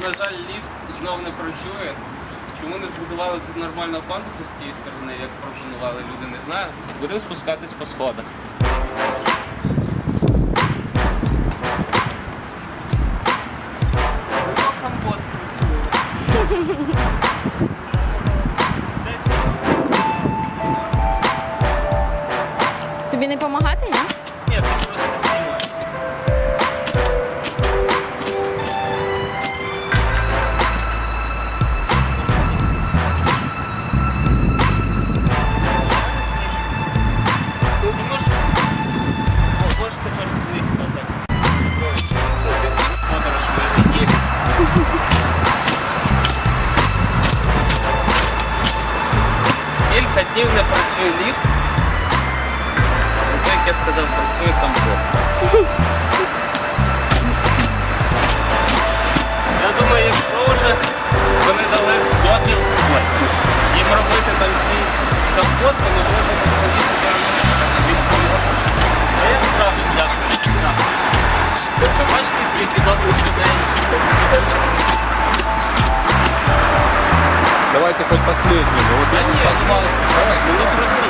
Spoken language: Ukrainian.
на жаль, ліфт знов не працює. Чому не збудували тут нормального пандуса з тієї сторони, як пропонували люди, не знаю. Будемо спускатись по сходах. Тобі не допомагати, ні? Кілька днів не працює ліфт. Як я сказав, працює комфорт. Я думаю, якщо вже вони дали дозвіл їм робити там всі компот, то могли б на поліцію відповідати. А я справлюсь, дякую. Бачите, скільки добрих людей. Давайте хоть последнюю. Вот я не позвал.